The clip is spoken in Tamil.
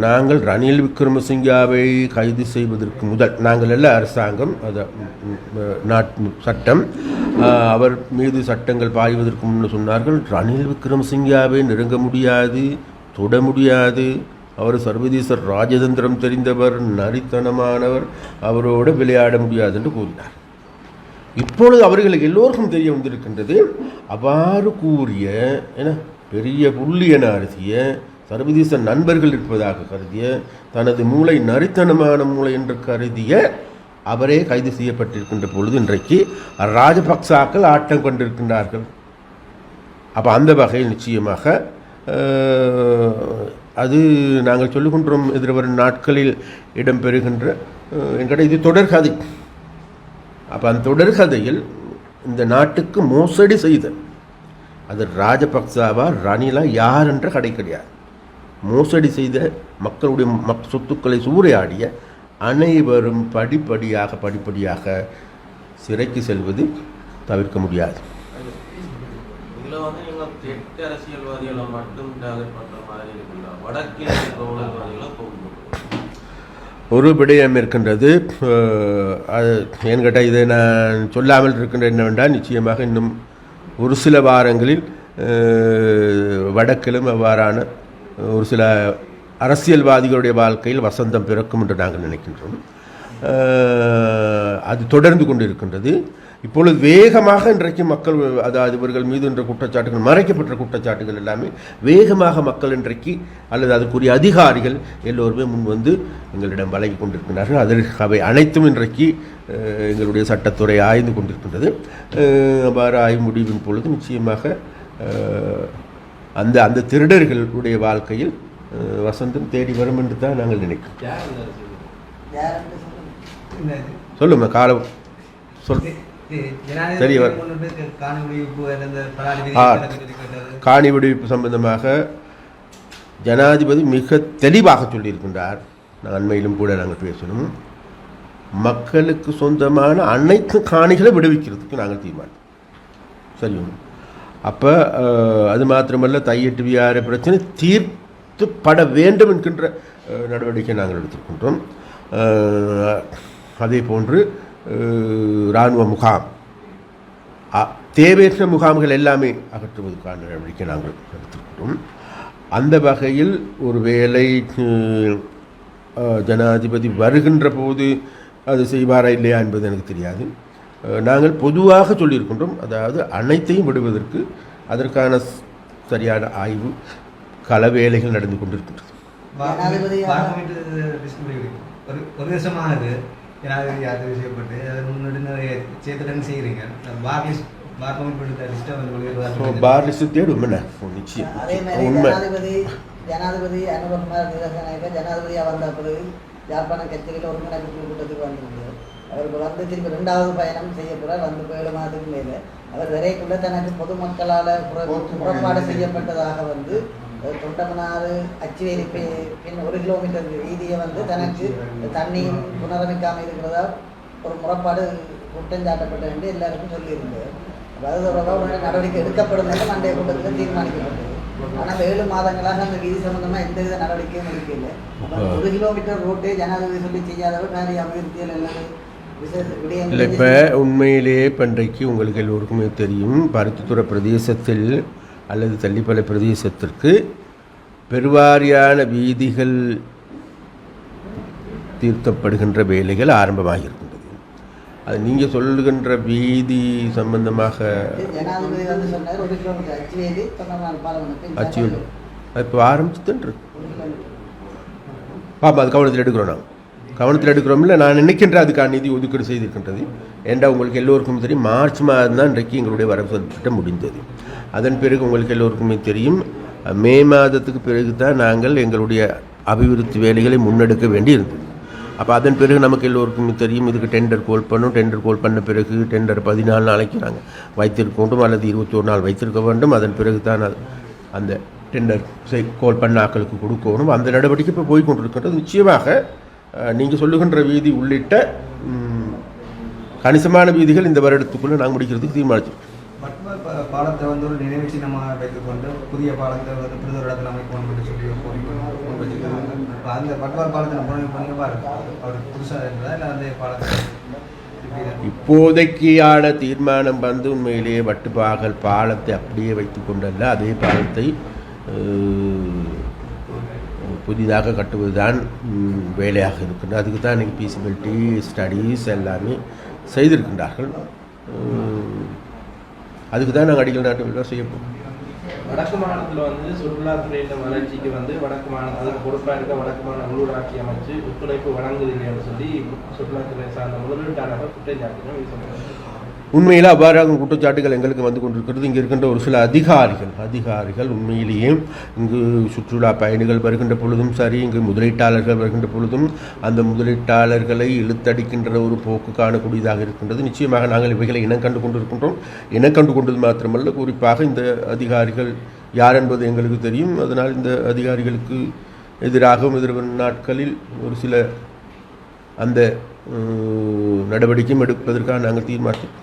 நாங்கள் ரணில் விக்ரமசிங்காவை கைது செய்வதற்கு முதல் நாங்கள் எல்லாம் அரசாங்கம் அது நாட் சட்டம் அவர் மீது சட்டங்கள் பாய்வதற்கு முன்னு சொன்னார்கள் ரணில் விக்ரமசிங்காவை நெருங்க முடியாது தொட முடியாது. அவர் சர்வதேச ராஜதந்திரம் தெரிந்தவர் நரித்தனமானவர் அவரோடு விளையாட முடியாது என்று கூறினார். இப்பொழுது அவர்களுக்கு எல்லோருக்கும் தெரிய வந்திருக்கின்றது அவ்வாறு கூறிய என பெரிய புள்ளி என அரிசிய சர்வதேச நண்பர்கள் இருப்பதாக கருதிய தனது மூளை நரித்தனமான மூளை என்று கருதிய அவரே கைது செய்யப்பட்டிருக்கின்ற பொழுது இன்றைக்கு ராஜபக்சாக்கள் ஆட்டம் கொண்டிருக்கின்றார்கள். அப்போ அந்த வகையில் நிச்சயமாக அது நாங்கள் சொல்லுகின்றோம் எதிர்வரும் நாட்களில் இடம்பெறுகின்ற என்கிட்ட இது தொடர்கதை அப்போ அந்த தொடர்கதையில் இந்த நாட்டுக்கு மோசடி செய்த அது ராஜபக்சாவா ரணிலா யார் என்ற கடை கிடையாது மோசடி செய்த மக்களுடைய மக் சொத்துக்களை சூறையாடிய அனைவரும் படிப்படியாக படிப்படியாக சிறைக்கு செல்வது தவிர்க்க முடியாது. ஒரு விடயம் இருக்கின்றது. அது என்கிட்ட இதை நான் சொல்லாமல் இருக்கின்ற என்னவென்றால் நிச்சயமாக இன்னும் ஒரு சில வாரங்களில் வடக்கிலும் அவ்வாறான ஒரு சில அரசியல்வாதிகளுடைய வாழ்க்கையில் வசந்தம் பிறக்கும் என்று நாங்கள் நினைக்கின்றோம். அது தொடர்ந்து கொண்டு இருக்கின்றது இப்பொழுது வேகமாக இன்றைக்கு மக்கள் அதாவது இவர்கள் மீது என்ற குற்றச்சாட்டுகள் மறைக்கப்பட்ட குற்றச்சாட்டுகள் எல்லாமே வேகமாக மக்கள் இன்றைக்கு அல்லது அதற்குரிய அதிகாரிகள் எல்லோருமே முன் வந்து எங்களிடம் வழங்கி கொண்டிருக்கிறார்கள் அதற்கு அவை அனைத்தும் இன்றைக்கு எங்களுடைய சட்டத்துறை ஆய்ந்து கொண்டிருக்கின்றது. அவ்வாறு ஆய்வு முடிவின் பொழுது நிச்சயமாக அந்த அந்த திருடர்களுடைய வாழ்க்கையில் வசந்தம் தேடி வரும் என்று தான் நாங்கள் நினைக்கிறோம். சொல்லுங்க? காலம் சொல். கேட்டது காணி விடுவிப்பு சம்பந்தமாக ஜனாதிபதி மிக தெளிவாக சொல்லியிருக்கின்றார். நான் அண்மையிலும் கூட நாங்கள் பேசணும் மக்களுக்கு சொந்தமான அனைத்து காணிகளை விடுவிக்கிறதுக்கு நாங்கள் தீர்மானம் சரி அப்போ அது மாத்திரமல்ல தையட்டு வியார பிரச்சனை தீர்த்துப்பட வேண்டும் என்கின்ற நடவடிக்கை நாங்கள் எடுத்துக்கொண்டோம் அதே போன்று இராணுவ முகாம். தேவையற்ற முகாம்கள் எல்லாமே அகற்றுவதற்கான நடவடிக்கை நாங்கள் எடுத்துக்கொண்டோம் அந்த வகையில் ஒரு வேலை ஜனாதிபதி வருகின்ற போது அது செய்வாரா இல்லையா என்பது எனக்கு தெரியாது. நாங்கள் பொதுவாக சொல்லியிருக்கின்றோம் அதாவது அனைத்தையும் விடுவதற்கு அதற்கான சரியான ஆய்வு கள வேலைகள் நடந்து கொண்டிருக்கின்றது. ஒரு வருஷமானது ஜனாதிபதி யாத்திரை செய்யப்பட்டு அதை முன்னாடி நிறைய சேர்த்துடன் செய்கிறீங்க பார் லிஸ்ட் பார் கமிட்டி லிஸ்ட்டை வந்து ஸோ வெளியிடுவாங்க பார் லிஸ்ட் தேடும் என்ன? நிச்சயம் அதே மாதிரி உண்மை. ஜனாதிபதி ஜனாதிபதி அனுபகுமார் நிரசனாயக ஜனாதிபதியாக வந்த பிறகு யாழ்ப்பாணம் கச்சேரியில் ஒரு மணி கூட்டத்துக்கு வந்திருந்தார் அவருக்கு வந்து திருப்பி ரெண்டாவது பயணம் செய்ய போறார். வந்து ஏழு மாதத்துக்கு மேலே அவர் வரைக்குள்ள தனக்கு பொதுமக்களால் புறப்பாடு செய்யப்பட்டதாக வந்து தொண்டமனாறு அச்சுவேலி பின் ஒரு கிலோமீட்டர் வீதியை வந்து தனக்கு தண்ணியும் புனரமைக்காமல் இருக்கிறதா ஒரு முறைப்பாடு குற்றம் சாட்டப்பட்ட என்று எல்லாருக்கும் சொல்லியிருந்தார் அப்ப அது தொடர்பாக உடனே நடவடிக்கை எடுக்கப்படும் என்று மண்டைய கூட்டத்தில் தீர்மானிக்கப்பட்டது. ஆனால் ஏழு மாதங்களாக அந்த வீதி சம்பந்தமா எந்த வித நடவடிக்கையும் எடுக்கல அப்ப ஒரு கிலோமீட்டர் ரோட்டே ஜனாதிபதி சொல்லி செய்யாதவர் நிறைய அபிவிருத்திகள் எல்லாமே விசேஷ இல்லை இப்போ உண்மையிலேயே பன்றைக்கு உங்களுக்கு எல்லோருக்குமே தெரியும் பருத்தித்துறை பிரதேசத்தில் அல்லது தள்ளிப்பலை பிரதேசத்திற்கு பெருவாரியான வீதிகள் தீர்த்தப்படுகின்ற வேலைகள் ஆரம்பமாக இருக்கின்றது அது நீங்கள் சொல்லுகின்ற வீதி சம்பந்தமாக ஜனாதிபதி அச்சு இப்போ ஆரம்பிச்சுதான் இருக்கு பாப்பா அது கவனத்தில் எடுக்கிறோம் நாங்கள் கவனத்தில் எடுக்கிறோம்ல நான் நினைக்கின்ற அதுக்கான நிதி ஒதுக்கீடு செய்திருக்கின்றது. ஏண்டா உங்களுக்கு எல்லோருக்கும் தெரியும் மார்ச் மாதம் தான் இன்றைக்கு எங்களுடைய வரவு திட்டம் முடிந்தது. அதன் பிறகு உங்களுக்கு எல்லோருக்குமே தெரியும் மே மாதத்துக்கு பிறகு தான் நாங்கள் எங்களுடைய அபிவிருத்தி வேலைகளை முன்னெடுக்க வேண்டியிருந்தது. அப்போ அதன் பிறகு நமக்கு எல்லோருக்கும் தெரியும் இதுக்கு டெண்டர் கோல் பண்ணும். டெண்டர் கோல் பண்ண பிறகு டெண்டர் பதினாலு நாளைக்கு நாங்கள் வைத்திருக்கோண்டும் அல்லது இருபத்தோரு நாள் வைத்திருக்க வேண்டும். அதன் பிறகு தான் அது- அந்த டெண்டர் செய் கோல் பண்ண ஆக்களுக்கு கொடுக்கணும். அந்த நடவடிக்கை இப்போ போய் கொண்டிருக்கின்றது நிச்சயமாக நீங்கள் சொல்லுகின்ற வீதி உள்ளிட்ட கணிசமான வீதிகள் இந்த வருடத்துக்குள்ளே நாங்கள் முடிக்கிறதுக்கு ப- பாலத்தை வந்து ஒரு நினைவு சின்னமாக வைத்துக்கொண்டு புதிய பாலத்தை வந்து ஒரு இடத்துல அமைக்கணும் என்று சொல்லி அந்த பட்வார் பண்ணி பாருங்க. அவர் புதுசாக இருக்கிறதா இல்லை அந்த இப்படி இப்போதைக்கான தீர்மானம் வந்து உண்மையிலேயே வட்டுப்பாகல் பாலத்தை அப்படியே கொண்டல்ல அதே பாலத்தை புதிதாக கட்டுவதுதான் தான் வேலையாக இருக்கின்றது அதுக்கு தான் இன்றைக்கி பீசிபிலிட்டி ஸ்டடீஸ் எல்லாமே செய்திருக்கின்றார்கள். அதுக்கு தான் நாங்கள் அடிக்கல் நாட்டு விழா செய்ய போகிறோம் வடக்கு மாநிலத்தில் வந்து சுற்றுலாத்துறையின் வளர்ச்சிக்கு வந்து வடக்கு மாநிலம் அதுக்கு பொறுப்பாக இருக்க வடக்கு மாநில உள்ளூராட்சி அமைச்சு ஒத்துழைப்பு வழங்குது இல்லைன்னு சொல்லி சுற்றுலாத்துறை சார்ந்த முதலீட்டாளர்கள் குற்றஞ்சாட்டுகள் வீசப்படுகிறது உண்மையில் அவ்வாறாக குற்றச்சாட்டுகள் எங்களுக்கு வந்து கொண்டிருக்கிறது. இங்கே இருக்கின்ற ஒரு சில அதிகாரிகள் அதிகாரிகள் உண்மையிலேயே இங்கு சுற்றுலா பயணிகள் வருகின்ற பொழுதும் சரி இங்கு முதலீட்டாளர்கள் வருகின்ற பொழுதும் அந்த முதலீட்டாளர்களை இழுத்தடிக்கின்ற ஒரு போக்கு காணக்கூடியதாக இருக்கின்றது. நிச்சயமாக நாங்கள் இவைகளை இனம் கண்டு கொண்டிருக்கின்றோம். இனம் கண்டு கொண்டது மாத்திரமல்ல. குறிப்பாக இந்த அதிகாரிகள் யார் என்பது எங்களுக்கு தெரியும். அதனால் இந்த அதிகாரிகளுக்கு எதிராகவும் எதிர்வரும் நாட்களில் ஒரு சில அந்த நடவடிக்கையும் எடுப்பதற்காக நாங்கள் தீர்மானித்தோம்